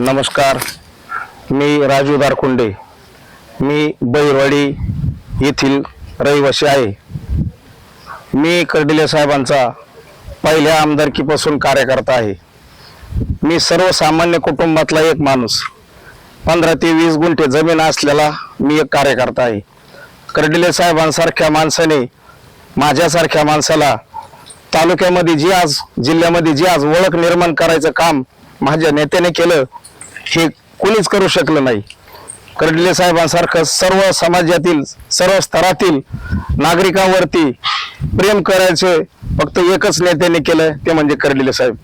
नमस्कार. मी राजू दारकुंडे मी बैरवाडी येथील रहिवासी आहे. मी कर्डिले साहेबांचा पहिल्या आमदारकीपासून कार्यकर्ता आहे. मी सर्वसामान्य कुटुंबातला एक माणूस. पंधरा ते वीस गुंठे जमीन असलेला मी एक कार्यकर्ता आहे. कर्डिले साहेबांसारख्या माणसाने माझ्यासारख्या माणसाला तालुक्यामध्ये जी आज जिल्ह्यामध्ये जी आज ओळख निर्माण करायचं काम माझ्या नेत्याने केलं हे कोणीच करू शकलं नाही. कर्डिले साहेबांसारखं सर्व समाजातील सर्व स्तरातील नागरिकांवरती प्रेम करायचे फक्त एकच नेत्याने केलं ते म्हणजे कर्डिले साहेब.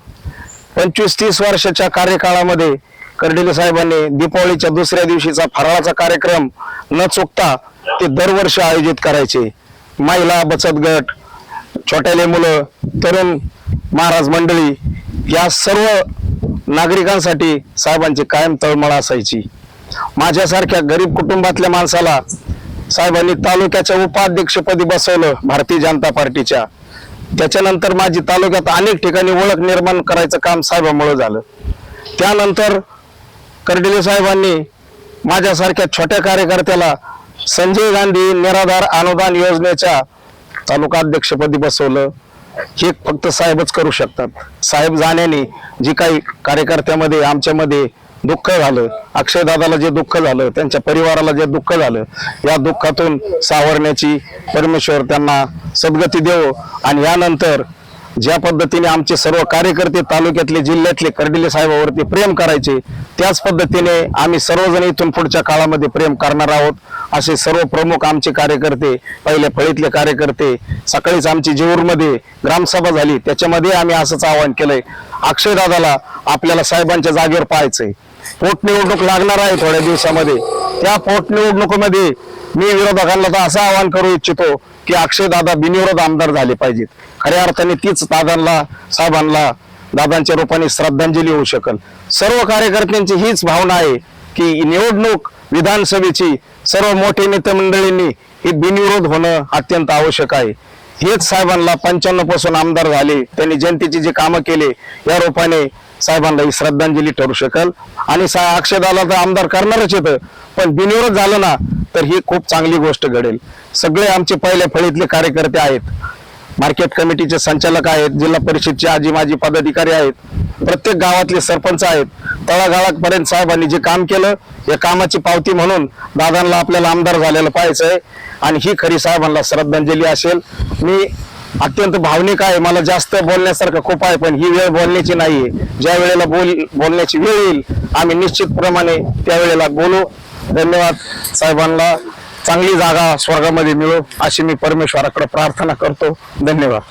पंचवीस तीस वर्षाच्या कार्यकाळामध्ये कर्डिले साहेबांनी दीपावलीच्या दुसऱ्या दिवशीचा फराळाचा कार्यक्रम न चुकता ते दरवर्षी आयोजित करायचे. महिला बचत गट छोट्याले मुलं तरुण महाराज मंडळी या सर्व नागरिकांसाठी साहेबांची कायम तळमळ असायची. माझ्यासारख्या गरीब कुटुंबातल्या माणसाला साहेबांनी तालुक्याच्या उपाध्यक्षपदी बसवलं भारतीय जनता पार्टीच्या. त्याच्यानंतर माझी तालुक्यात अनेक ठिकाणी ओळख निर्माण करायचं काम साहेबांमुळे झालं. त्यानंतर कर्डिले साहेबांनी माझ्यासारख्या छोट्या कार्यकर्त्याला संजय गांधी निराधार अनुदान योजनेच्या तालुका अध्यक्षपदी बसवलं. हे फक्त साहेबच करू शकतात. साहेब जाण्याने जी काही कार्यकर्त्यामध्ये आमच्यामध्ये दुःख झालं अक्षयदादाला जे दुःख झालं त्यांच्या परिवाराला जे दुःख झालं या दुःखातून सावरण्याची परमेश्वर त्यांना सद्गती देवो. आणि यानंतर ज्या पद्धतीने आमचे सर्व कार्यकर्ते तालुक्यातले जिल्ह्यातले कर्डिले साहेबावरती प्रेम करायचे त्याच पद्धतीने आम्ही सर्वजण इथून पुढच्या काळामध्ये प्रेम करणार आहोत. असे सर्व प्रमुख आमचे कार्यकर्ते पहिले फळीतले कार्यकर्ते सकाळीच आमची जेऊरमध्ये ग्रामसभा झाली. त्याच्यामध्ये आम्ही असंच आवाहन केलंय. अक्षयदादाला आपल्याला साहेबांच्या जागेवर पाहायचंय. पोटनिवडणूक लागणार आहे थोड्या दिवसामध्ये. त्या पोटनिवडणुकीमध्ये मी विरोधकांना तर असं आवाहन करू इच्छितो की अक्षयदादा बिनविरोध आमदार झाले पाहिजेत. खऱ्या अर्थाने तीच दादांना साहेबांना दादांच्या रूपाने श्रद्धांजली होऊ शकल. सर्व कार्यकर्त्यांची हीच भावना आहे की निवडणूक विधानसभेची सर्व मोठे नेते मंडळींनी ही बिनविरोध होणं अत्यंत आवश्यक आहे. हेच साहेबांना पंच्याण्णवपासून आमदार झाले. त्यांनी जनतेची जी कामं केले या रूपाने साहेबांना ही श्रद्धांजली ठरू शकल. आणि सा अक्षदाला तर आमदार करणारच येतं पण बिनविरोध झालं ना तर ही खूप चांगली गोष्ट घडेल. सगळे आमचे पहिल्या फळीतले कार्यकर्ते आहेत. मार्केट कमिटीचे संचालक आहेत जिल्हा परिषदचे आजी माजी पदाधिकारी आहेत. प्रत्येक गावातले सरपंच आहेत. तळागाळापर्यंत साहेबांनी जे काम केलं या कामाची पावती म्हणून दादांना आपल्याला आमदार झालेलं आहे आणि ही खरी साहेबांना श्रद्धांजली असेल. मी अत्यंत भावनिक आहे. मला जास्त बोलण्यासारखं खूप आहे पण ही वेळ बोलण्याची नाही ज्या वेळेला बोल बोलण्याची वेळ येईल आम्ही निश्चितप्रमाणे त्यावेळेला बोलू. धन्यवाद साहेबांना. चांगली जागा स्वर्गामध्ये मिळो अशी मी परमेश्वराकडे प्रार्थना करतो. धन्यवाद.